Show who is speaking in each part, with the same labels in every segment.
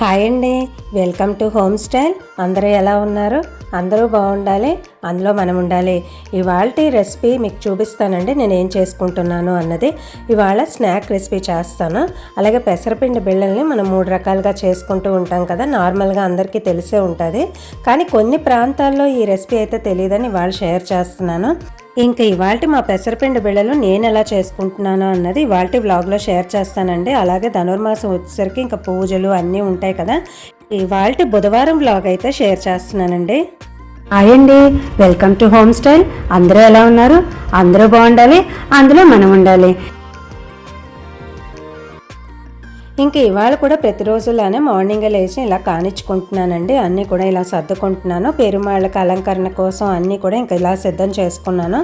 Speaker 1: Hi అండి. Welcome to home style. అందరూ ఎలా ఉన్నారు? అందరూ బాగుండాలి. అందులో మనం ఉండాలి. ఇవాళ రెసిపీ మీకు చూపిస్తానండి. నేను ఏం చేసుకుంటున్నాను అన్నది. ఇవాళ స్నాక్ రెసిపీ చేస్తాను. అలాగే పెసరపిండి బిళ్ళల్ని మనం మూడు రకాలుగా చేసుకుంటూ ఉంటాం కదా. నార్మల్గా అందరికీ తెలిసే ఉంటుంది. కానీ కొన్ని ప్రాంతాల్లో ఈ రెసిపీ అయితే తెలియదని ఇవాళ షేర్ చేస్తున్నాను. ఇంకా ఇవాళ మా పెసరపిండి బిళ్ళలు నేను ఎలా చేసుకుంటున్నాను అన్నది ఇవాళ వ్లాగ్లో షేర్ చేస్తానండి. అలాగే ధనుర్మాసం వచ్చేసరికి ఇంకా పూజలు అన్నీ ఉంటాయి కదా. ఇవాళ బుధవారం వ్లాగ్ అయితే షేర్ చేస్తున్నానండి. హాయ్ అండి. వెల్కమ్ టు హోమ్ స్టైల్ అందరూ ఎలా ఉన్నారు? అందరూ బాగుండాలి. అందులో మనం ఉండాలి. ఇంకా ఇవాళ కూడా ప్రతిరోజులానే మార్నింగ్ లేచి ఇలా కానిచ్చుకుంటున్నానండి. అన్నీ కూడా ఇలా సర్దుకుంటున్నాను. పెరుమాళ్ళకి అలంకరణ కోసం అన్నీ కూడా ఇంకా ఇలా సిద్ధం చేసుకున్నాను.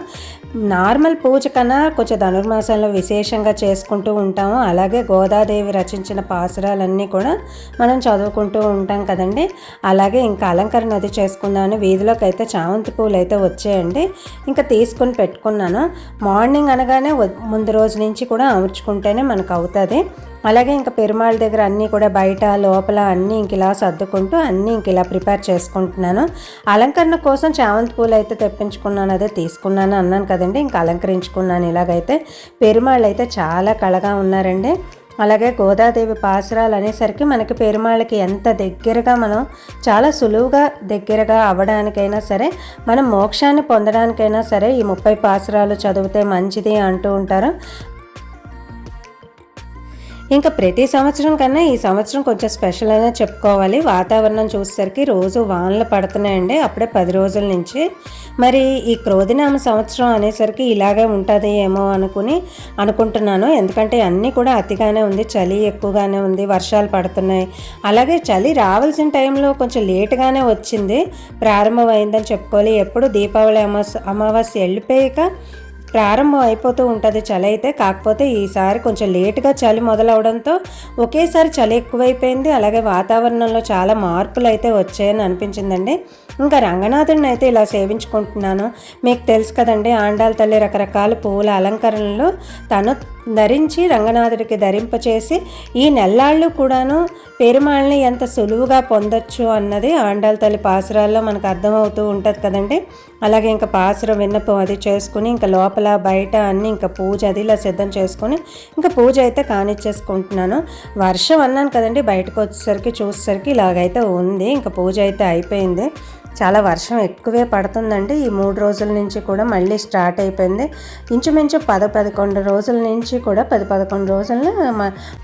Speaker 1: నార్మల్ పూజ కన్నా కొంచెం ధనుర్మాసంలో విశేషంగా చేసుకుంటూ ఉంటాము. అలాగే గోదాదేవి రచించిన పాసురాలన్నీ కూడా మనం చదువుకుంటూ ఉంటాం కదండి. అలాగే ఇంకా అలంకరణ అది చేసుకున్నాను. వీధిలోకి అయితే చామంతి పూలు అయితే వచ్చాయండి. ఇంకా తీసుకుని పెట్టుకున్నాను. మార్నింగ్ అనగానే ముందు రోజు నుంచి కూడా అమర్చుకుంటేనే మనకు అవుతుంది. అలాగే ఇంకా పెరుమాళ్ళ దగ్గర అన్నీ కూడా బయట లోపల అన్నీ ఇంక ఇలా సర్దుకుంటూ అన్నీ ఇంక ఇలా ప్రిపేర్ చేసుకుంటున్నాను. అలంకరణ కోసం చామంతి పూలు అయితే తెప్పించుకున్నాను అదే తీసుకున్నాను అన్నాను కదండి. ఇంకా అలంకరించుకున్నాను ఇలాగైతే. పెరుమాళ్ళు అయితే చాలా కళగా ఉన్నారండి. అలాగే గోదాదేవి పాసురాలు అనేసరికి మనకి పెరుమాళ్ళకి ఎంత దగ్గరగా మనం చాలా సులువుగా దగ్గరగా అవ్వడానికైనా సరే మనం మోక్షాన్ని పొందడానికైనా సరే ఈ ముప్పై పాసురాలు చదివితే మంచిది అంటూ ఉంటారు. ఇంకా ప్రతి సంవత్సరం కన్నా ఈ సంవత్సరం కొంచెం స్పెషల్ అనే చెప్పుకోవాలి. వాతావరణం చూసేసరికి రోజు వానలు పడుతున్నాయండి. అప్పుడే పది రోజుల నుంచి. మరి ఈ క్రోధినామ సంవత్సరం అనేసరికి ఇలాగే ఉంటుంది ఏమో అనుకుని అనుకుంటున్నాను. ఎందుకంటే అన్నీ కూడా అతిగానే ఉంది. చలి ఎక్కువగానే ఉంది. వర్షాలు పడుతున్నాయి. అలాగే చలి రావాల్సిన టైంలో కొంచెం లేటుగానే వచ్చింది. ప్రారంభమైందని చెప్పుకోవాలి. ఎప్పుడు దీపావళి అమాస్ అమావాస్య వెళ్ళిపోయాక ప్రారంభం అయిపోతూ ఉంటుంది చలి అయితే. కాకపోతే ఈసారి కొంచెం లేటుగా చలి మొదలవడంతో ఒకేసారి చలి ఎక్కువైపోయింది. అలాగే వాతావరణంలో చాలా మార్పులు అయితే వచ్చాయని అనిపించిందండి. ఇంకా రంగనాథుడిని అయితే ఇలా సేవించుకుంటున్నాను. మీకు తెలుసు కదండి ఆండాల తల్లి రకరకాల పూల అలంకరణలు తను ధరించి రంగనాథుడికి ధరింపచేసి ఈ నెల్లాళ్ళు కూడాను పెరుమాళ్ళని ఎంత సులువుగా పొందొచ్చు అన్నది ఆండాల తల్లి పాసురాల్లో మనకు అర్థమవుతూ ఉంటుంది కదండి. అలాగే ఇంకా పాసురం విన్నపం అది చేసుకుని ఇంకా లోపల బయట అన్నీ ఇంకా పూజ అది ఇలా సిద్ధం చేసుకుని ఇంకా పూజ అయితే కానిచ్చేసుకుంటున్నాను. వర్షం అన్నాను కదండి బయటకు వచ్చేసరికి చూసేసరికి ఇలాగైతే ఉంది. ఇంకా పూజ అయితే అయిపోయింది. చాలా వర్షం ఎక్కువే పడుతుందండి. ఈ మూడు రోజుల నుంచి కూడా మళ్ళీ స్టార్ట్ అయిపోయింది. ఇంచుమించు పద పదకొండు రోజుల నుంచి కూడా పది పదకొండు రోజుల్లో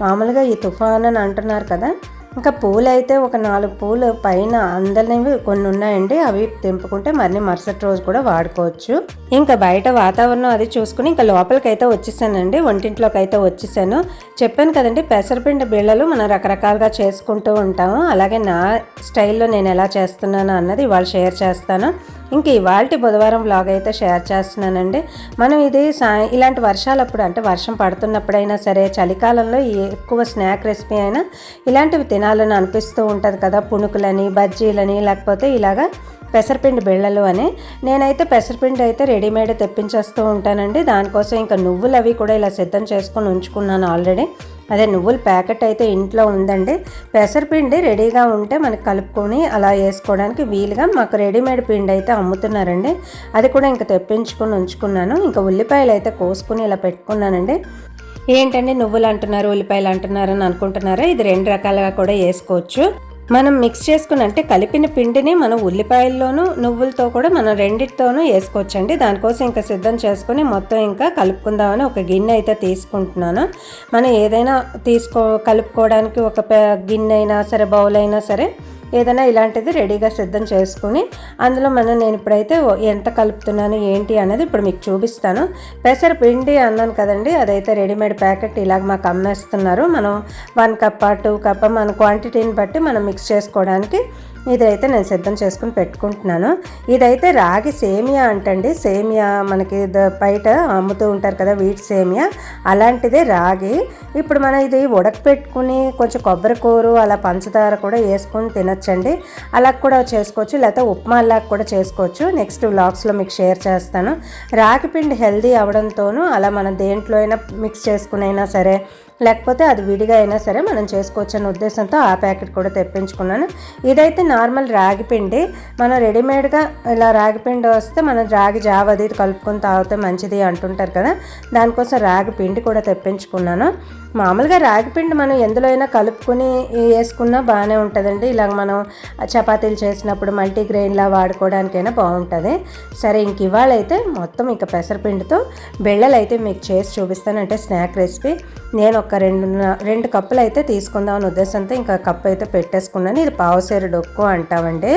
Speaker 1: మామూలుగా ఈ తుఫాన్ అని అంటున్నారు కదా ఇంకా పూలు అయితే ఒక నాలుగు పూలు పైన అందరినవి కొన్ని ఉన్నాయండి. అవి తెంపుకుంటే మరిన్ని మరుసటి రోజు కూడా వాడుకోవచ్చు. ఇంకా బయట వాతావరణం అది చూసుకుని ఇంకా లోపలికి అయితే వచ్చేసానండి. వంటింట్లోకి అయితే వచ్చేసాను. చెప్పాను కదండి పెసరపిండి బిళ్ళలు మనం రకరకాలుగా చేసుకుంటూ ఉంటాము. అలాగే నా స్టైల్లో నేను ఎలా చేస్తున్నాను అన్నది ఇవాళ షేర్ చేస్తాను. ఇంకా ఇవాళ బుధవారం వ్లాగ్ అయితే షేర్ చేస్తున్నానండి. మనం ఇది సా ఇలాంటి వర్షాలప్పుడు అంటే వర్షం పడుతున్నప్పుడైనా సరే చలికాలంలో ఎక్కువ స్నాక్ రెసిపీ అయినా ఇలాంటివి తినాలని అనిపిస్తూ ఉంటుంది కదా పునుకులని బజ్జీలని లేకపోతే ఇలాగా పెసరపిండి బిళ్ళలు అని. నేనైతే పెసరపిండి అయితే రెడీమేడ్ తెప్పించేస్తూ ఉంటానండి. దానికోసం ఇంకా నువ్వులు అవి కూడా ఇలా సిద్ధం చేసుకొని ఉంచుకున్నాను ఆల్రెడీ. అదే నువ్వుల ప్యాకెట్ అయితే ఇంట్లో ఉందండి. పెసరపిండి రెడీగా ఉంటే మనకి కలుపుకొని అలా వేసుకోవడానికి వీలుగా మాకు రెడీమేడ్ పిండి అయితే అమ్ముతున్నారండి. అది కూడా ఇంకా తెప్పించుకొని ఉంచుకున్నాను. ఇంకా ఉల్లిపాయలు అయితే కోసుకుని ఇలా పెట్టుకున్నానండి. ఏంటండి నువ్వులు అంటున్నారు ఉల్లిపాయలు అంటున్నారు అని అనుకుంటున్నారా? ఇది రెండు రకాలుగా కూడా వేసుకోవచ్చు. మనం మిక్స్ చేసుకుని అంటే కలిపిన పిండిని మనం ఉల్లిపాయల్లోనూ నువ్వులతో కూడా మనం రెండిటితోనూ వేసుకోవచ్చండి. దానికోసం ఇంకా సిద్ధం చేసుకొని మొత్తం ఇంకా కలుపుకుందామని ఒక గిన్నె అయితే తీసుకుంటున్నాను. మనం ఏదైనా తీసుకో కలుపుకోవడానికి ఒక గిన్నె అయినా సరే బౌల్ అయినా సరే ఏదైనా ఇలాంటిది రెడీగా సిద్ధం చేసుకుని అందులో మనం నేను ఇప్పుడైతే ఎంత కలుపుతున్నాను ఏంటి అనేది ఇప్పుడు మీకు చూపిస్తాను. పెసర పిండి అన్నాను కదండి అదైతే రెడీమేడ్ ప్యాకెట్ ఇలాగ మాకు అమ్మేస్తున్నారు. మనం వన్ కప్ టూ కప్ మన క్వాంటిటీని బట్టి మనం మిక్స్ చేసుకోవడానికి ఇదైతే నేను సిద్ధం చేసుకుని పెట్టుకుంటున్నాను. ఇదైతే రాగి సేమియా అంటండి. సేమియా మనకి బయట అమ్ముతూ ఉంటారు కదా వీట్ సేమియా. అలాంటిదే రాగి. ఇప్పుడు మనం ఇది ఉడకపెట్టుకుని కొంచెం కొబ్బరి కూర అలా పంచదార కూడా వేసుకొని తినొచ్చండి. అలా కూడా చేసుకోవచ్చు. లేకపోతే ఉప్మా అలా కూడా చేసుకోవచ్చు. నెక్స్ట్ వ్లాగ్స్లో మీకు షేర్ చేస్తాను. రాగి పిండి హెల్దీ అవడంతోనూ అలా మనం దేంట్లో అయినా మిక్స్ చేసుకునైనా సరే లేకపోతే అది విడిగా అయినా సరే మనం చేసుకోవచ్చు అనే ఉద్దేశంతో ఆ ప్యాకెట్ కూడా తెప్పించుకున్నాను. ఇదైతే నార్మల్ రాగి పిండి. మనం రెడీమేడ్గా ఇలా రాగి పిండి వస్తే మనం రాగి జావ అది కలుపుకొని తాగితే మంచిది అంటుంటారు కదా. దానికోసం రాగి పిండి కూడా తెప్పించుకున్నాను. మామూలుగా రాగి పిండి మనం ఎందులో అయినా కలుపుకొని వేసుకున్నా బాగానే ఉంటుందండి. ఇలాగ మనం చపాతీలు చేసినప్పుడు మల్టీగ్రెయిన్లా వాడుకోవడానికైనా బాగుంటుంది. సరే ఇంక ఇవాళ అయితే మొత్తం ఇక పెసరపిండితో బెళ్ళలు అయితే మీకు చేసి చూపిస్తాను. అంటే స్నాక్ రెసిపీ. నేను ఒక రెండు రెండు కప్పులు అయితే తీసుకుందామని ఉద్దేశంతో ఇంకా కప్పు అయితే పెట్టేసుకున్నాను. ఇది పావుసేరు డొక్కు అంటామండి.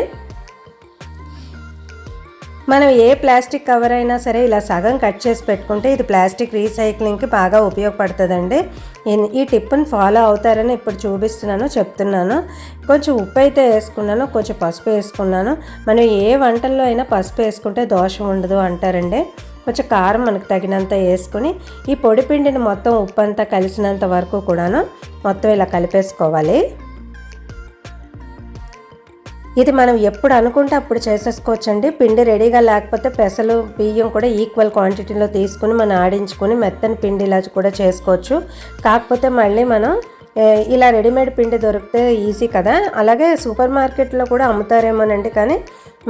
Speaker 1: మనం ఏ ప్లాస్టిక్ కవర్ అయినా సరే ఇలా సగం కట్ చేసి పెట్టుకుంటే ఇది ప్లాస్టిక్ రీసైక్లింగ్కి బాగా ఉపయోగపడుతుందండి. ఈ టిప్ని ఫాలో అవుతారని ఇప్పుడు చూపిస్తున్నాను చెప్తున్నాను. కొంచెం ఉప్పు అయితే వేసుకున్నాను కొంచెం పసుపు వేసుకున్నాను. మనం ఏ వంటల్లో అయినా పసుపు వేసుకుంటే దోషం ఉండదు అంటారండి. కొంచెం కారం మనకు తగినంత వేసుకొని ఈ పొడి పిండిని మొత్తం ఉప్పు అంతా కలిసినంత వరకు కూడాను మొత్తం ఇలా కలిపేసుకోవాలి. ఇది మనం ఎప్పుడు అనుకుంటే అప్పుడు చేసేసుకోవచ్చండి. పిండి రెడీగా లేకపోతే పెసలు బియ్యం కూడా ఈక్వల్ క్వాంటిటీలో తీసుకుని మనం ఆడించుకొని మెత్తని పిండి ఇలా కూడా చేసుకోవచ్చు. కాకపోతే మళ్ళీ మనం ఇలా రెడీమేడ్ పిండి దొరికితే ఈజీ కదా. అలాగే సూపర్ మార్కెట్లో కూడా అమ్ముతారేమోనండి. కానీ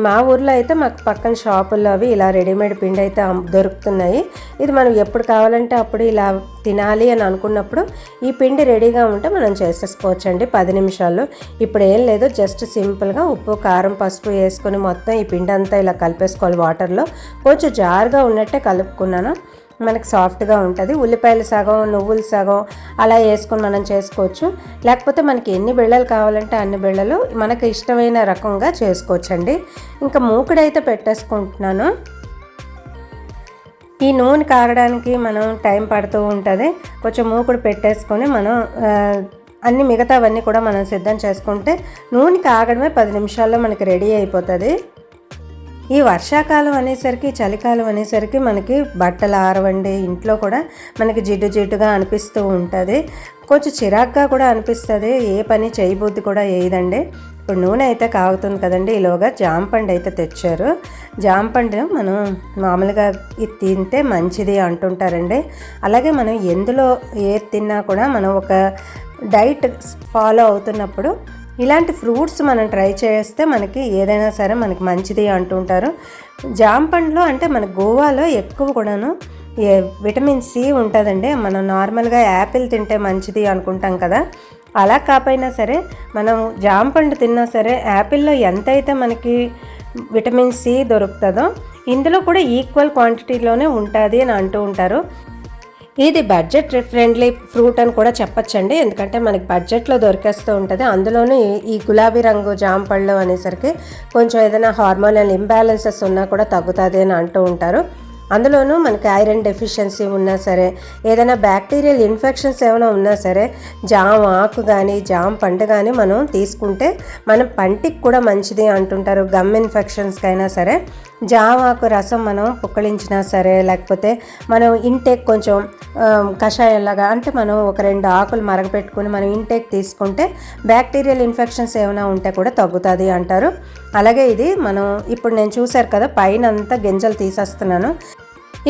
Speaker 1: మా ఊర్లో అయితే మాకు పక్కన షాపుల్లో అవి ఇలా రెడీమేడ్ పిండి అయితే దొరుకుతున్నాయి. ఇది మనం ఎప్పుడు కావాలంటే అప్పుడు ఇలా తినాలి అని అనుకున్నప్పుడు ఈ పిండి రెడీగా ఉంటే మనం చేసేసుకోవచ్చు అండి పది నిమిషాల్లో. ఇప్పుడు ఏం లేదు జస్ట్ సింపుల్గా ఉప్పు కారం పసుపు వేసుకొని మొత్తం ఈ పిండి అంతా ఇలా కలిపేసుకోవాలి వాటర్లో. కొంచెం జారుగా ఉన్నట్టే కలుపుకున్నాను. మనకి సాఫ్ట్గా ఉంటుంది. ఉల్లిపాయలు సగం నువ్వులు సగం అలా వేసుకొని మనం చేసుకోవచ్చు. లేకపోతే మనకి ఎన్ని బిళ్ళలు కావాలంటే అన్ని బిళ్ళలు మనకు ఇష్టమైన రకంగా చేసుకోవచ్చండి. ఇంకా మూకుడైతే పెట్టేసుకుంటున్నాను. ఈ నూనె కారడానికి మనం టైం పడుతూ ఉంటుంది. కొంచెం మూకుడు పెట్టేసుకొని మనం అన్ని మిగతావన్నీ కూడా మనం సిద్ధం చేసుకుంటే నూనె కాగడమే పది నిమిషాల్లో మనకి రెడీ అయిపోతుంది. ఈ వర్షాకాలం అనేసరికి చలికాలం అనేసరికి మనకి బట్టలు ఆరవండి ఇంట్లో కూడా మనకి జిడ్డు జిడ్డుగా అనిపిస్తూ ఉంటుంది. కొంచెం చిరాగ్గా కూడా అనిపిస్తుంది. ఏ పని చేయబుద్ధి కూడా వేయదండి ఇప్పుడు నూనె అయితే కాగుతుంది కదండి. ఈలోగా జాంపండు అయితే తెచ్చారు. జాంపండు మనం మామూలుగా ఇది తింటే మంచిది అంటుంటారండి. అలాగే మనం ఎందులో ఏది తిన్నా కూడా మనం ఒక డైట్ ఫాలో అవుతున్నప్పుడు ఇలాంటి ఫ్రూట్స్ మనం ట్రై చేస్తే మనకి ఏదైనా సరే మనకి మంచిది అంటుంటారు. జామ పండ్లు అంటే మన గోవాలో ఎక్కువ కూడాను విటమిన్ సి ఉంటుందండి. మనం నార్మల్గా యాపిల్ తింటే మంచిది అనుకుంటాం కదా. అలా కాకపోయినా సరే మనం జామ పండు తిన్నా సరే యాపిల్లో ఎంతైతే మనకి విటమిన్ సి దొరుకుతుందో ఇందులో కూడా ఈక్వల్ క్వాంటిటీలోనే ఉంటుంది అని అంటూ ఉంటారు. ఇది బడ్జెట్ ఫ్రెండ్లీ ఫ్రూట్ అని కూడా చెప్పచ్చండి. ఎందుకంటే మనకి బడ్జెట్లో దొరికేస్తూ ఉంటుంది. అందులోనూ ఈ గులాబీ రంగు జాంపళ్ళు అనేసరికి కొంచెం ఏదైనా హార్మోనల్ ఇంబ్యాలెన్సెస్ ఉన్నా కూడా తగ్గుతుంది అని అంటూ ఉంటారు. అందులోనూ మనకి ఐరన్ డెఫిషియన్సీ ఉన్నా సరే ఏదైనా బ్యాక్టీరియల్ ఇన్ఫెక్షన్స్ ఏమైనా ఉన్నా సరే జామ ఆకు కానీ జామ పండు కానీ మనం తీసుకుంటే మన పంటికి కూడా మంచిది అంటుంటారు. గమ్ ఇన్ఫెక్షన్స్కి అయినా సరే జామాకు రసం మనం పుక్కలించినా సరే లేకపోతే మనం ఇంటేక్ కొంచెం కషాయంలాగా అంటే మనం ఒక రెండు ఆకులు మరగపెట్టుకుని మనం ఇంటేక్ తీసుకుంటే బ్యాక్టీరియల్ ఇన్ఫెక్షన్స్ ఏమైనా ఉంటే కూడా తగ్గుతుంది అంటారు. అలాగే ఇది మనం ఇప్పుడు నేను చూశారు కదా పైన అంతా గింజలు తీసేస్తున్నాను.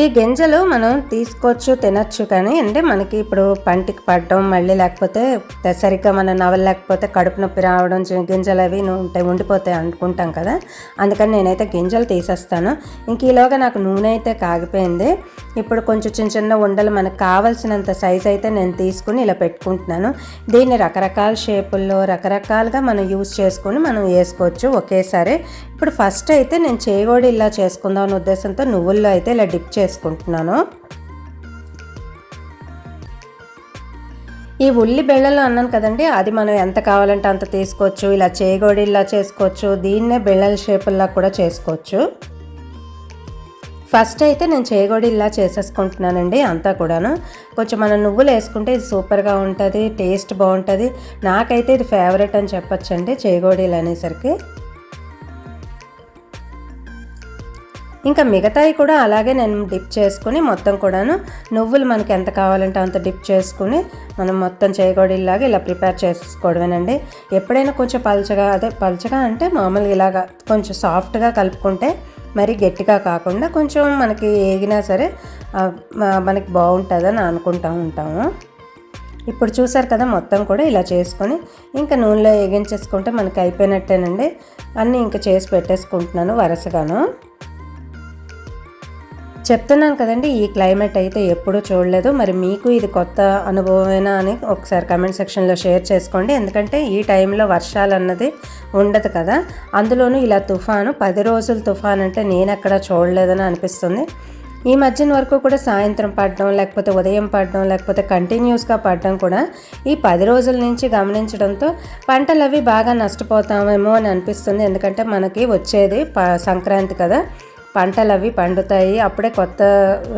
Speaker 1: ఈ గింజలు మనం తీసుకోవచ్చు తినచ్చు కానీ అంటే మనకి ఇప్పుడు పంటికి పడడం మళ్ళీ లేకపోతే సరిగ్గా మనం నవ్వలేకపోతే కడుపు నొప్పి రావడం గింజలు అవి ఉంటాయి ఉండిపోతాయి అనుకుంటాం కదా. అందుకని నేనైతే గింజలు తీసేస్తాను. ఇంక ఈలోగా నాకు నూనె అయితే కాగిపోయింది. ఇప్పుడు కొంచెం చిన్న చిన్న ఉండలు మనకు కావాల్సినంత సైజ్ అయితే నేను తీసుకుని ఇలా పెట్టుకుంటున్నాను. దీన్ని రకరకాల షేపుల్లో రకరకాలుగా మనం యూస్ చేసుకొని మనం వేసుకోవచ్చు ఒకేసారి. ఇప్పుడు ఫస్ట్ అయితే నేను చేయగోడి ఇలా చేసుకుందాం అనే ఉద్దేశంతో నువ్వుల్లో అయితే ఇలా డిప్ చేసుకుంటున్నాను. ఈ ఉల్లి బెళ్ళలు అన్నాను కదండి అది మనం ఎంత కావాలంటే అంత తీసుకోవచ్చు ఇలా ఇలా చేసుకోవచ్చు దీన్నే బెళ్ళల షేపుల్లా కూడా చేసుకోవచ్చు. ఫస్ట్ అయితే నేను ఇలా చేసేసుకుంటున్నానండి అంతా కూడాను. కొంచెం మనం నువ్వులు వేసుకుంటే ఇది సూపర్గా ఉంటుంది టేస్ట్ బాగుంటుంది. నాకైతే ఇది ఫేవరెట్ అని చెప్పొచ్చండి చేగోడీలు అనేసరికి. ఇంకా మిగతాయి కూడా అలాగే నేను డిప్ చేసుకుని మొత్తం కూడాను నువ్వులు మనకి ఎంత కావాలంటే అంత డిప్ చేసుకుని మనం మొత్తం చేయకూడలాగా ఇలా ప్రిపేర్ చేసుకోవడమేనండి. ఎప్పుడైనా కొంచెం పలచగా అదే పలచగా అంటే మామూలుగా ఇలాగా కొంచెం సాఫ్ట్గా కలుపుకుంటే మరి గట్టిగా కాకుండా కొంచెం మనకి ఏగినా సరే మనకి బాగుంటుందని అనుకుంటూ ఉంటాము. ఇప్పుడు చూసారు కదా మొత్తం కూడా ఇలా చేసుకొని ఇంకా నూనెలో వేగించేసుకుంటే మనకి అయిపోయినట్టేనండి. అన్నీ ఇంకా చేసి పెట్టేసుకుంటున్నాను వరుసగాను. చెప్తున్నాను కదండి ఈ క్లైమేట్ అయితే ఎప్పుడూ చూడలేదు. మరి మీకు ఇది కొత్త అనుభవమేనా అని ఒకసారి కమెంట్ సెక్షన్లో షేర్ చేసుకోండి. ఎందుకంటే ఈ టైంలో వర్షాలు అన్నది ఉండదు కదా. అందులోనూ ఇలా తుఫాను పది రోజులు తుఫాన్ అంటే నేను ఎక్కడ చూడలేదని అనిపిస్తుంది. ఈ మధ్యన వరకు కూడా సాయంత్రం పడడం లేకపోతే ఉదయం పడడం లేకపోతే కంటిన్యూస్గా పడడం కూడా ఈ పది రోజుల నుంచి గమనించడంతో పంటలు అవి బాగా నష్టపోతామేమో అని అనిపిస్తుంది. ఎందుకంటే మనకి వచ్చేది ప సంక్రాంతి కదా. పంటలు అవి పండుతాయి. అప్పుడే కొత్త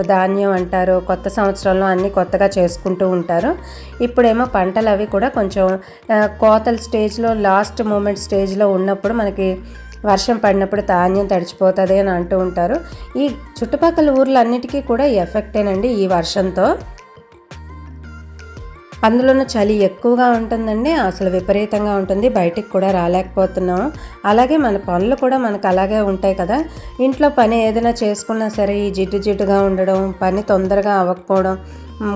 Speaker 1: ధాన్యం అంటారు కొత్త సంవత్సరంలో అన్నీ కొత్తగా చేసుకుంటూ ఉంటారు. ఇప్పుడేమో పంటలు అవి కూడా కొంచెం కోతల స్టేజ్లో లాస్ట్ మూమెంట్ స్టేజ్లో ఉన్నప్పుడు మనకి వర్షం పడినప్పుడు ధాన్యం తడిచిపోతుంది అని అంటూ ఉంటారు. ఈ చుట్టుపక్కల ఊర్లన్నిటికీ కూడా ఎఫెక్టేనండి ఈ వర్షంతో. అందులోనూ చలి ఎక్కువగా ఉంటుందండి అసలు విపరీతంగా ఉంటుంది బయటికి కూడా రాలేకపోతున్నాం. అలాగే మన పనులు కూడా మనకు అలాగే ఉంటాయి కదా. ఇంట్లో పని ఏదైనా చేసుకున్నా సరే ఈ జిడ్డు జిడ్డుగా ఉండడం పని తొందరగా అవ్వకపోవడం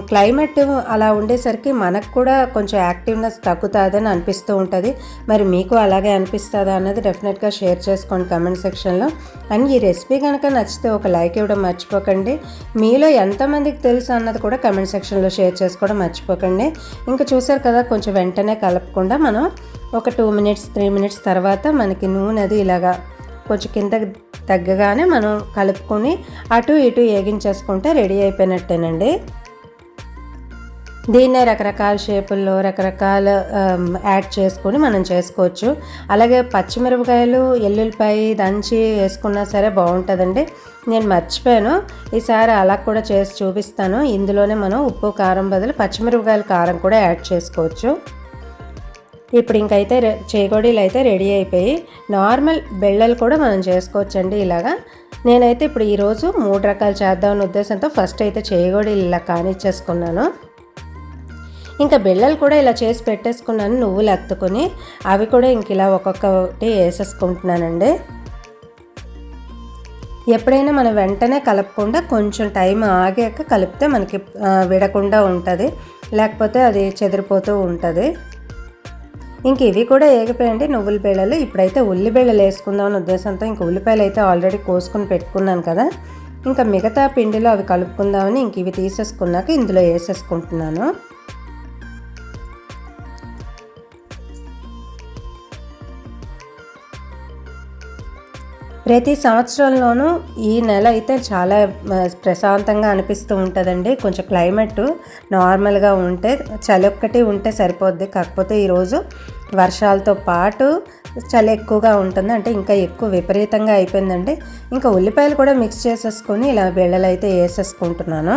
Speaker 1: క్లైమేట్ అలా ఉండేసరికి మనకు కూడా కొంచెం యాక్టివ్నెస్ తగ్గుతుందని అనిపిస్తూ ఉంటుంది. మరి మీకు అలాగే అనిపిస్తుందా అన్నది డెఫినెట్గా షేర్ చేసుకోండి కమెంట్ సెక్షన్లో అండ్ ఈ రెసిపీ కనుక నచ్చితే ఒక లైక్ ఇవ్వడం మర్చిపోకండి. మీలో ఎంతమందికి తెలుసు అన్నది కూడా కమెంట్ సెక్షన్లో షేర్ చేసుకోవడం మర్చిపోకండి. ఇంకా చూసారు కదా కొంచెం వెంటనే కలపకుండా మనం ఒక టూ మినిట్స్ త్రీ మినిట్స్ తర్వాత మనకి నూనె అది ఇలాగా కొంచెం కింద తగ్గగానే మనం కలుపుకొని అటు ఇటు వేగించేసుకుంటే రెడీ అయిపోయినట్టేనండి. దీన్నే రకరకాల షేపుల్లో రకరకాల యాడ్ చేసుకొని మనం చేసుకోవచ్చు. అలాగే పచ్చిమిరపకాయలు ఎల్లుల్లిపాయ దంచి వేసుకున్నా సరే బాగుంటుందండి. నేను మర్చిపోయాను. ఈసారి అలా కూడా చేసి చూపిస్తాను. ఇందులోనే మనం ఉప్పు కారం బదులు పచ్చిమిరపకాయల కారం కూడా యాడ్ చేసుకోవచ్చు. ఇప్పుడు ఇంకైతే చేగోడీలు అయితే రెడీ అయిపోయి నార్మల్ బెళ్ళలు కూడా మనం చేసుకోవచ్చండి ఇలాగా. నేనైతే ఇప్పుడు ఈరోజు మూడు రకాలు చేద్దామనే ఉద్దేశంతో ఫస్ట్ అయితే చేయగోడీలు ఇలా కానిచ్చేసుకున్నాను. ఇంకా బిళ్ళలు కూడా ఇలా చేసి పెట్టేసుకున్నాను నువ్వులు ఎత్తుకొని. అవి కూడా ఇంక ఇలా ఒక్కొక్కటి వేసేసుకుంటున్నానండి. ఎప్పుడైనా మనం వెంటనే కలపకుండా కొంచెం టైం ఆగాక కలిపితే మనకి విడకుండా ఉంటుంది. లేకపోతే అది చెదిరిపోతూ ఉంటుంది. ఇంక ఇవి కూడా ఏగిపోయండి నువ్వుల బేళలు ఇప్పుడైతే ఉల్లి బేళలు వేసుకుందాం అనే ఉద్దేశంతో ఇంక ఉల్లిపాయలు అయితే ఆల్రెడీ కోసుకుని పెట్టుకున్నాను కదా. ఇంకా మిగతా పిండిలో అవి కలుపుకుందామని ఇంక ఇవి తీసేసుకున్నాక ఇందులో వేసేసుకుంటున్నాను. ప్రతి సంవత్సరంలోనూ ఈ నెల అయితే చాలా ప్రశాంతంగా అనిపిస్తూ ఉంటుందండి. కొంచెం క్లైమేట్ నార్మల్గా ఉంటే చలి ఒక్కటి ఉంటే సరిపోద్ది. కాకపోతే ఈరోజు వర్షాలతో పాటు చలి ఎక్కువగా ఉంటుంది. అంటే ఇంకా ఎక్కువ విపరీతంగా అయిపోయిందండి. ఇంకా ఉల్లిపాయలు కూడా మిక్స్ చేసేసుకొని ఇలా బిళ్ళలు అయితే వేసేసుకుంటున్నాను.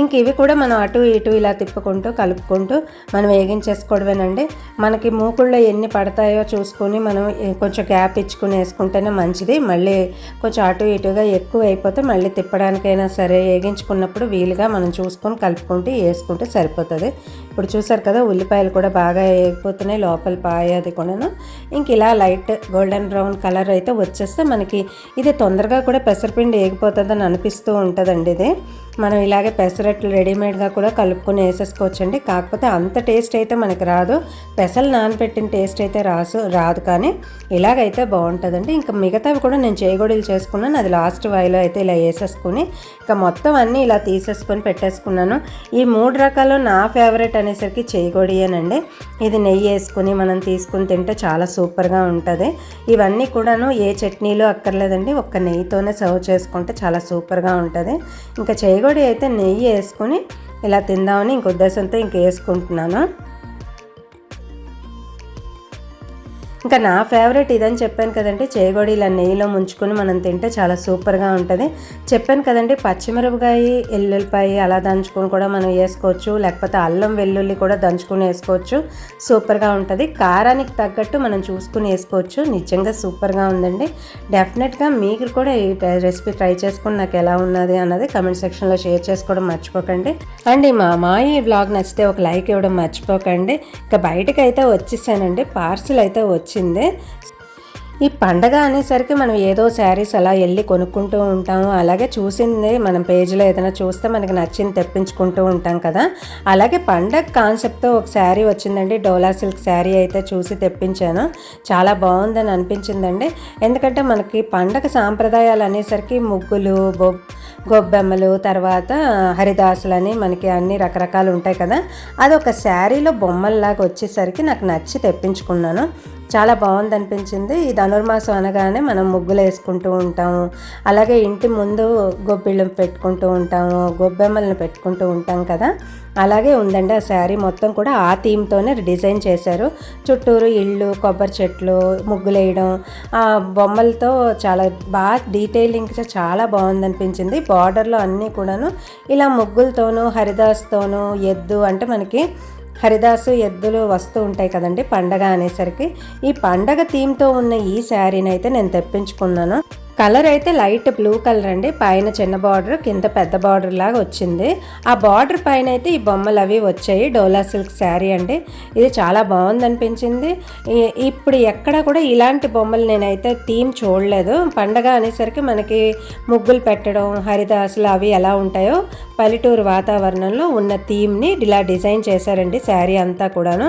Speaker 1: ఇంక ఇవి కూడా మనం అటు ఇటు ఇలా తిప్పుకుంటూ కలుపుకుంటూ మనం వేగించేసుకోవడమేనండి. మనకి మూకుల్లో ఎన్ని పడతాయో చూసుకొని మనం కొంచెం గ్యాప్ ఇచ్చుకుని వేసుకుంటేనే మంచిది. మళ్ళీ కొంచెం అటు ఇటుగా ఎక్కువ అయిపోతే మళ్ళీ తిప్పడానికైనా సరే వేగించుకున్నప్పుడు వీలుగా మనం చూసుకొని కలుపుకుంటూ వేసుకుంటే సరిపోతుంది. ఇప్పుడు చూసారు కదా ఉల్లిపాయలు కూడా బాగా వేగిపోతున్నాయి లోపల పాయ అది కూడాను. ఇంక ఇలా లైట్ గోల్డెన్ బ్రౌన్ కలర్ అయితే వచ్చేస్తే మనకి ఇది తొందరగా కూడా పెసరపిండి వేగిపోతుందని అనిపిస్తూ ఉంటుందండి ఇది. మనం ఇలాగే పెసరట్లు రెడీమేడ్గా కూడా కలుపుకొని వేసేసుకోవచ్చండి. కాకపోతే అంత టేస్ట్ అయితే మనకి రాదు. పెసలు నానబెట్టిన టేస్ట్ అయితే రాసు రాదు కానీ ఇలాగైతే బాగుంటుందండి. ఇంకా మిగతావి కూడా నేను చేయగొడీలు చేసుకున్నాను. అది లాస్ట్ వాయిలో అయితే ఇలా వేసేసుకుని ఇంకా మొత్తం అన్నీ ఇలా తీసేసుకొని పెట్టేసుకున్నాను. ఈ మూడు రకాలు నా ఫేవరెట్ అనేసరికి చేయగొడియేనండి ఇది నెయ్యి వేసుకుని మనం తీసుకుని తింటే చాలా సూపర్గా ఉంటుంది. ఇవన్నీ కూడాను ఏ చట్నీలో అక్కర్లేదండి. ఒక్క నెయ్యితోనే సర్వ్ చేసుకుంటే చాలా సూపర్గా ఉంటుంది. ఇంకా చేయ చేగోడి అయితే నెయ్యి వేసుకొని ఇలా తిందామని ఇంకొద్దేశంతో ఇంక వేసుకుంటున్నాను. ఇంకా నా ఫేవరెట్ ఇదని చెప్పాను కదండి. చేగోడి ఇలా నెయ్యిలో ముంచుకొని మనం తింటే చాలా సూపర్గా ఉంటుంది. చెప్పాను కదండి పచ్చిమిరపకాయ ఎల్లుల్లిపాయ అలా దంచుకొని కూడా మనం వేసుకోవచ్చు. లేకపోతే అల్లం వెల్లుల్లి కూడా దంచుకొని వేసుకోవచ్చు. సూపర్గా ఉంటుంది. కారానికి తగ్గట్టు మనం చూసుకుని వేసుకోవచ్చు. నిజంగా సూపర్గా ఉందండి. డెఫినెట్గా మీకు కూడా ఈ రెసిపీ ట్రై చేసుకుని నాకు ఎలా ఉన్నది అన్నది కమెంట్ సెక్షన్లో షేర్ చేసుకోవడం మర్చిపోకండి. అండ్ మా అమ్మాయి బ్లాగ్ నచ్చితే ఒక లైక్ ఇవ్వడం మర్చిపోకండి. ఇంకా బయటకైతే అయితే వచ్చేసానండి. పార్సిల్ అయితే వచ్చి వచ్చింది. ఈ పండగ అనేసరికి మనం ఏదో శారీస్ అలా వెళ్ళి కొనుక్కుంటూ ఉంటాము. అలాగే చూసింది మనం పేజీలో ఏదైనా చూస్తే మనకి నచ్చింది తెప్పించుకుంటూ ఉంటాం కదా. అలాగే పండగ కాన్సెప్ట్తో ఒక శారీ వచ్చిందండి. డోలా సిల్క్ శారీ అయితే చూసి తెప్పించాను. చాలా బాగుందని అనిపించిందండి. ఎందుకంటే మనకి పండగ సాంప్రదాయాలు అనేసరికి ముగ్గులు బొ గొబ్బెమ్మలు తర్వాత హరిదాసులని మనకి అన్ని రకరకాలు ఉంటాయి కదా. అది ఒక శారీలో బొమ్మల్లాగా వచ్చేసరికి నాకు నచ్చి తెప్పించుకున్నాను. చాలా బాగుంది అనిపించింది ఈ ధనుర్మాసం అనగానే మనం ముగ్గులు వేసుకుంటూ ఉంటాము. అలాగే ఇంటి ముందు గొబ్బిళ్ళు పెట్టుకుంటూ ఉంటాము. గొబ్బెమ్మలను పెట్టుకుంటూ ఉంటాం కదా. అలాగే ఉందండి. ఆ శారీ మొత్తం కూడా ఆ థీమ్తోనే డిజైన్ చేశారు. చుట్టూరు ఇళ్ళు కొబ్బరి చెట్లు ముగ్గులు వేయడం ఆ బొమ్మలతో చాలా బాగా డీటెయిలింగ్ చాలా బాగుంది అనిపించింది బార్డర్లో అన్నీ కూడాను ఇలా ముగ్గులతోనూ హరిదాస్తోనూ ఎద్దు అంటే మనకి హరిదాసు ఎద్దులు వస్తూ ఉంటాయి కదండి పండగ అనేసరికి. ఈ పండగ థీమ్తో ఉన్న ఈ శారీని అయితే నేను తెప్పించుకున్నాను. కలర్ అయితే లైట్ బ్లూ కలర్ అండి. పైన చిన్న బార్డర్ కింద పెద్ద బార్డర్ లాగా వచ్చింది. ఆ బార్డర్ పైన అయితే ఈ బొమ్మలు అవి వచ్చాయి. డోలా సిల్క్ శారీ అండి. ఇది చాలా బాగుంది అనిపించింది. ఇప్పుడు ఎక్కడ కూడా ఇలాంటి బొమ్మలు నేనైతే థీమ్ చూడలేదు. పండగ అనేసరికి మనకి ముగ్గులు పెట్టడం హరిదాసులు అవి ఎలా ఉంటాయో పల్లెటూరు వాతావరణంలో ఉన్న థీమ్ని ఇలా డిజైన్ చేశారండి శారీ అంతా కూడాను.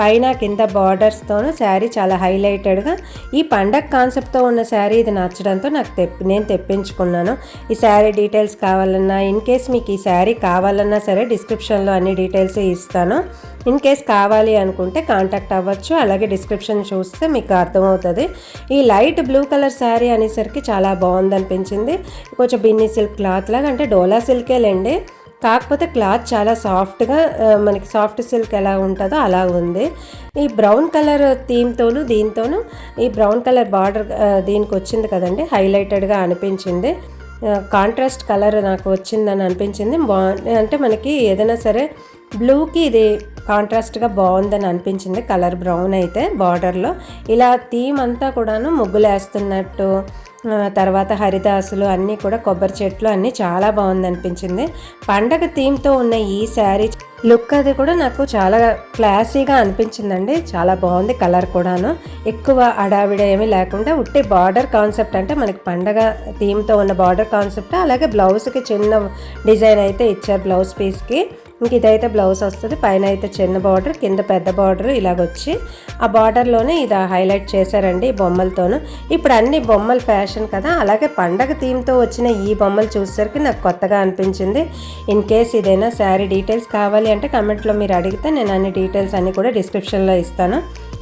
Speaker 1: పైన కింద బార్డర్స్తోనూ శారీ చాలా హైలైటెడ్గా ఈ పండగ కాన్సెప్ట్తో ఉన్న శారీ ఇది నచ్చడంతో నాకు తెప్పి నేను తెప్పించుకున్నాను. ఈ శారీ డీటెయిల్స్ కావాలన్నా ఇన్ కేస్ మీకు ఈ శారీ కావాలన్నా సరే డిస్క్రిప్షన్లో అన్ని డీటెయిల్స్ ఇస్తాను. ఇన్ కేస్ కావాలి అనుకుంటే కాంటాక్ట్ అవ్వచ్చు. అలాగే డిస్క్రిప్షన్ చూస్తే మీకు అర్థమవుతుంది. ఈ లైట్ బ్లూ కలర్ శారీ అనేసరికి చాలా బాగుంది అనిపించింది కొంచెం బిన్నీ సిల్క్ క్లాత్ లాగా అంటే డోలా సిల్కేలేండి కాకపోతే క్లాత్ చాలా సాఫ్ట్గా మనకి సాఫ్ట్ సిల్క్ ఎలా ఉంటుందో అలా ఉంది. ఈ బ్రౌన్ కలర్ థీమ్తోనూ దీంతోనూ ఈ బ్రౌన్ కలర్ బార్డర్ దీనికి వచ్చింది కదండి హైలైటెడ్గా అనిపించింది. కాంట్రాస్ట్ కలర్ నాకు వచ్చిందని అనిపించింది. బా అంటే మనకి ఏదైనా సరే బ్లూకి ఇది కాంట్రాస్ట్గా బాగుందని అనిపించింది కలర్ బ్రౌన్ అయితే బార్డర్లో. ఇలా థీమ్ అంతా కూడాను ముగ్గులు వేస్తున్నట్టు తర్వాత హరిదాసులు అన్నీ కూడా కొబ్బరి చెట్లు అన్నీ చాలా బాగుంది అనిపించింది పండగ థీమ్తో ఉన్న ఈ శారీ లుక్ అది కూడా నాకు చాలా క్లాసీగా అనిపించిందండి. చాలా బాగుంది కలర్ కూడాను. ఎక్కువ అడావిడ ఏమీ లేకుండా ఉట్టి బార్డర్ కాన్సెప్ట్ అంటే మనకి పండగ థీమ్తో ఉన్న బార్డర్ కాన్సెప్ట్. అలాగే బ్లౌజ్కి చిన్న డిజైన్ అయితే ఇచ్చారు బ్లౌజ్ పీస్కి. ఇంక ఇదైతే బ్లౌజ్ వస్తుంది. పైన అయితే చిన్న బార్డర్ కింద పెద్ద బార్డర్ ఇలాగొచ్చి ఆ బార్డర్లోనే ఇది హైలైట్ చేశారండి ఈ బొమ్మలతోను. ఇప్పుడు అన్ని బొమ్మలు ఫ్యాషన్ కదా అలాగే పండగ థీమ్తో వచ్చిన ఈ బొమ్మలు చూసేసరికి నాకు కొత్తగా అనిపించింది. ఇన్ కేస్ ఇదైనా శారీ డీటెయిల్స్ కావాలి అంటే కమెంట్లో మీరు అడిగితే నేను అన్ని డీటెయిల్స్ అన్నీ కూడా డిస్క్రిప్షన్లో ఇస్తాను.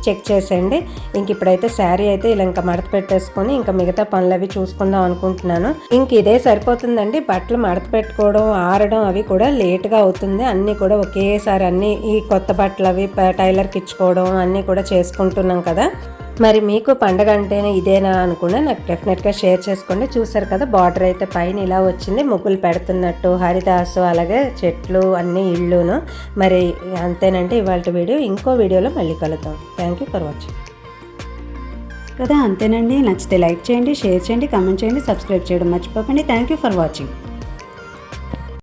Speaker 1: చెక్ చేసేయండి. ఇంక ఇప్పుడైతే శారీ అయితే ఇలా ఇంకా మడత పెట్టేసుకొని ఇంకా మిగతా పనులు అవి చూసుకుందాం అనుకుంటున్నాను. ఇంక ఇదే సరిపోతుందండి. బట్టలు మడత పెట్టుకోవడం ఆరడం అవి కూడా లేట్గా అవుతుంది. అన్నీ కూడా ఒకేసారి అన్నీ ఈ కొత్త బట్టలు అవి టైలర్కి ఇచ్చుకోవడం అన్నీ కూడా చేసుకుంటున్నాం కదా. మరి మీకు పండగ అంటేనే ఇదేనా అనుకున్నా నాకు డెఫినెట్గా షేర్ చేసుకోండి. చూసారు కదా బార్డర్ అయితే పైన ఇలా వచ్చింది. ముగ్గులు పెడుతున్నట్టు హరిదాసు అలాగే చెట్లు అన్ని ఇళ్ళును. మరి అంతేనంటే ఇవాళ వీడియో ఇంకో వీడియోలో మళ్ళీ కలుద్దాం. థ్యాంక్ యూ ఫర్ వాచింగ్
Speaker 2: కదా అంతేనండి. నచ్చితే లైక్ చేయండి షేర్ చేయండి కామెంట్ చేయండి సబ్స్క్రైబ్ చేయడం మర్చిపోకండి. Thank you for watching